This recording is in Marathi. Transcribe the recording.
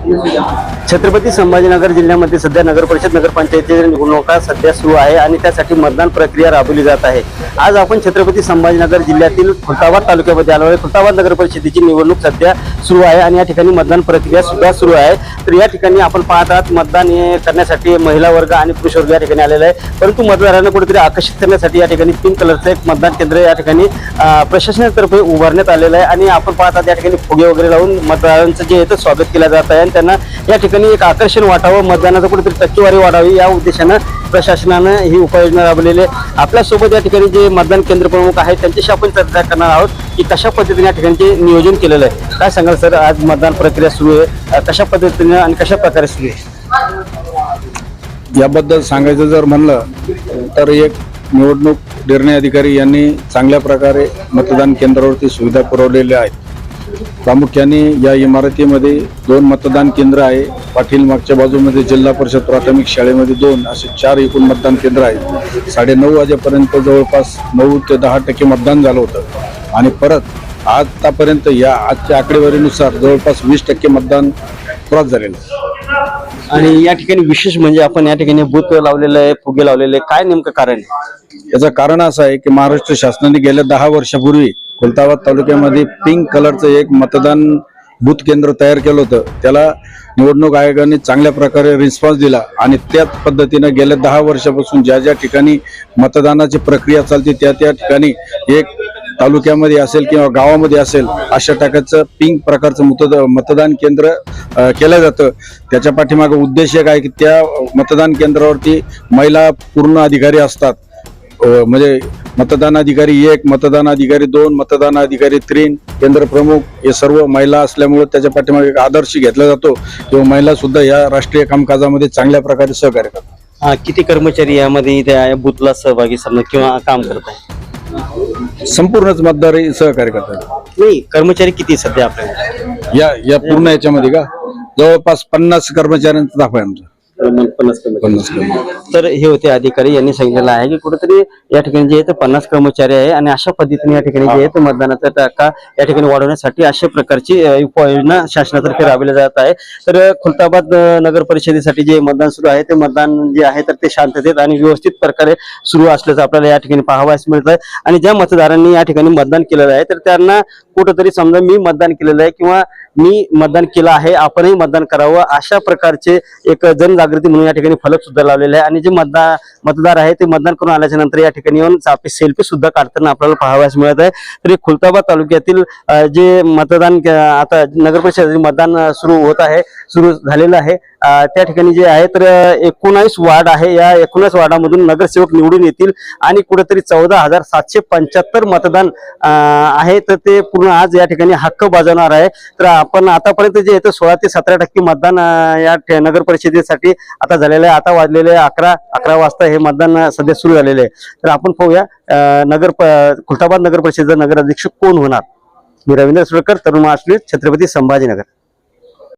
छत्रपती संभाजीनगर जिल्ह्यामध्ये सध्या नगर परिषद नगरपंचायतीच्या निवडणुका सध्या सुरू आहे आणि त्यासाठी मतदान प्रक्रिया राबवली जात आहे. आज आपण छत्रपती संभाजीनगर जिल्ह्यातील खुलताबाद तालुक्यामध्ये आलो आहे. खुलताबाद नगर परिषदेची निवडणूक सध्या सुरू आहे आणि या ठिकाणी मतदान प्रक्रिया सुद्धा सुरू आहे. तर या ठिकाणी आपण पाहत आहात मतदान हे करण्यासाठी महिला वर्ग आणि पुरुष वर्ग या ठिकाणी आलेला आहे परंतु मतदारांना कुठेतरी आकर्षित करण्यासाठी या ठिकाणी पिंक कलरचं एक मतदान केंद्र या ठिकाणी प्रशासनातर्फे उभारण्यात आलेलं आहे. आणि आपण पाहतात या ठिकाणी फुगे वगैरे लावून मतदारांचं जे आहे ते स्वागत केलं जात आहे. आणि त्यांना या ठिकाणी एक आकर्षण वाटावं मतदानाचं कुठेतरी टक्केवारी वाढावी या उद्देशानं प्रशासनानं ही उपाययोजना राबवलेली आहे. आपल्यासोबत या ठिकाणी जे मतदान केंद्र प्रमुख आहेत त्यांच्याशी आपण चर्चा करणार आहोत की कशा पद्धतीने या ठिकाणी नियोजन केलेलं आहे. काय सांगाल सर आज मतदान प्रक्रिया सुरू आहे. कशा पद्धतीने आणि कशा प्रकारे सुरू आहे? याबद्दल सांगायचं जर म्हणलं तर एक निवडणूक निर्णय अधिकारी यांनी चांगल्या प्रकारे मतदान केंद्रावरती सुविधा पुरवलेल्या आहेत. प्रामुख्याने या इमारतीमध्ये दोन मतदान केंद्र आहे. पाटील मागच्या बाजूमध्ये जिल्हा परिषद प्राथमिक शाळेमध्ये दोन असे चार एकूण मतदान केंद्र आहेत. साडेनऊ वाजेपर्यंत जवळपास नऊ ते दहा टक्के मतदान झालं होतं. आणि परत आतापर्यंत या आजच्या आकडेवारीनुसार जवळपास वीस टक्के मतदान क्रॉस झालेलं आहे. आणि या ठिकाणी विशेष म्हणजे आपण या ठिकाणी बूथ लावलेलं आहे फुगे लावलेले आहे. काय नेमकं कारण आहे? याचं कारण असं आहे की महाराष्ट्र शासनाने गेल्या दहा वर्षापूर्वी खुलताबाद तालुक्यामध्ये पिंक कलरचं एक मतदान बूथ केंद्र तयार केलं होतं. त्याला निवडणूक आयोगाने चांगल्या प्रकारे रिस्पॉन्स दिला आणि त्याच पद्धतीनं गेल्या दहा वर्षापासून ज्या ज्या ठिकाणी मतदानाची प्रक्रिया चालते त्या त्या ठिकाणी एक तालुक्यामध्ये असेल किंवा गावामध्ये असेल अशा टाकाचं पिंक प्रकारचं मतद मतदान केंद्र केलं जातं. त्याच्या पाठीमागं उद्देश एक आहे की त्या मतदान केंद्रावरती महिला पूर्ण अधिकारी असतात. म्हणजे मतदान अधिकारी एक मतदान अधिकारी दोन मतदान अधिकारी तीन केंद्र प्रमुख हे सर्व महिला असल्यामुळे त्याच्या पाठीमागे एक आदर्श घेतला जातो. किंवा महिला सुद्धा या राष्ट्रीय कामकाजामध्ये चांगल्या प्रकारे सहकार्य करतात. हा, किती कर्मचारी यामध्ये त्या बूथला सहभागी समजा किंवा काम करत आहे संपूर्णच मतदार हे सहकार्य करतात. नाही कर्मचारी किती सध्या आपल्याकडे? या या पूर्ण याच्यामध्ये का? जवळपास पन्नास कर्मचाऱ्यांचा दाखवा आहे आमचा. पन्नास कर्मचारी. तर हे होते अधिकारी यांनी सांगितलेलं आहे की कुठेतरी या ठिकाणी जे आहे ते पन्नास कर्मचारी आहे आणि अशा पद्धतीने या ठिकाणी जे आहे ते मतदानाचा टक्का या ठिकाणी वाढवण्यासाठी अशा प्रकारची उपाययोजना शासनातर्फे राबवली जात आहे. तर खुलताबाद नगर परिषदेसाठी जे मतदान सुरू आहे ते मतदान जे आहे तर ते शांततेत आणि व्यवस्थित प्रकारे सुरू असल्याचं आपल्याला या ठिकाणी पाहावयास मिळत आहे आणि ज्या मतदारांनी या ठिकाणी मतदान केलेलं आहे तर त्यांना कुठंतरी समजा मी मतदान केलेलं आहे किंवा मी मतदान केलं आहे. आपणही मतदान करावं. अशा प्रकारचे एक जनजागृती म्हणून या ठिकाणी फलक सुद्धा लावलेले आहे. आणि जे मतदार मतदार आहे ते मतदान करून आल्याच्यानंतर या ठिकाणी येऊन आपले सेल्फी सुद्धा काढताना आपल्याला पाहावयास मिळत आहे. तर खुलताबाद तालुक्यातील जे मतदान आता नगर परिषदेचे मतदान सुरू होत आहे सुरू झालेलं आहे. त्या ठिकाणी जे आहे तर एकोणावीस वार्ड आहे. या एकोणीस वार्डामधून नगरसेवक निवडून येतील आणि कुठेतरी चौदा हजार सातशे पंच्याहत्तर मतदान आहे. तर ते पूर्ण आज या ठिकाणी हक्क बजावणार आहे. तर आपण आतापर्यंत जे आहे सोळा ते सतरा टक्के मतदान या ठे- नगर परिषदेसाठी आता झालेलं आहे. आता वाजलेले अकरा अकरा वाजता हे मतदान सध्या सुरू झालेले आहे. तर आपण पाहूया नगर प- खुलताबाद नगर परिषदेचा नगराध्यक्ष कोण होणार? मी रवींद्र सुरकर तरुण महाराष्ट्र छत्रपती संभाजीनगर.